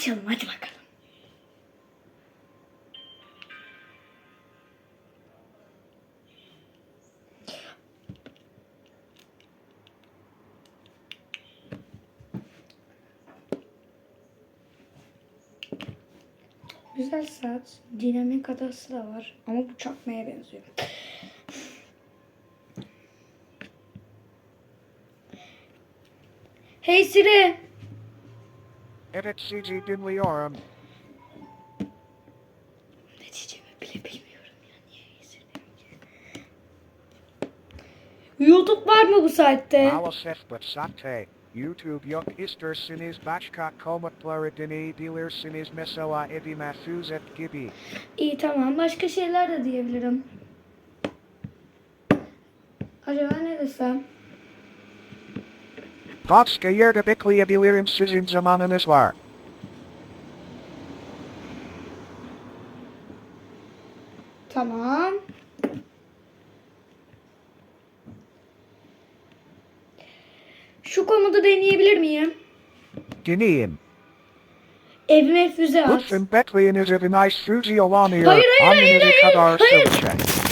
Açalım hadi bakalım. Güzel saat. Dinamik adası da var. Ama bu çakmaya benziyor. Hey Siri. Evet CG dinliyorum. Ne diyeceğimi bile bilmiyorum ya. Niye ki? YouTube var mı bu saatte? Maalesef besatte. YouTube yok isterseniz başka komutları deneyebilirsiniz mesela Eddie Mafuzet gibi. İyi tamam. Başka şeyler de diyebilirim. Acaba ne desem? Başka yerde bekleyebilirim sizin zamanınız var. Tamam. Şu komodu deneyebilir miyim? Deneyin. Evime füze at. Lütfen bekleyiniz evin ice fuzi olanıyor. Hayır, hayır, hayır, hayır, hayır. sürecek.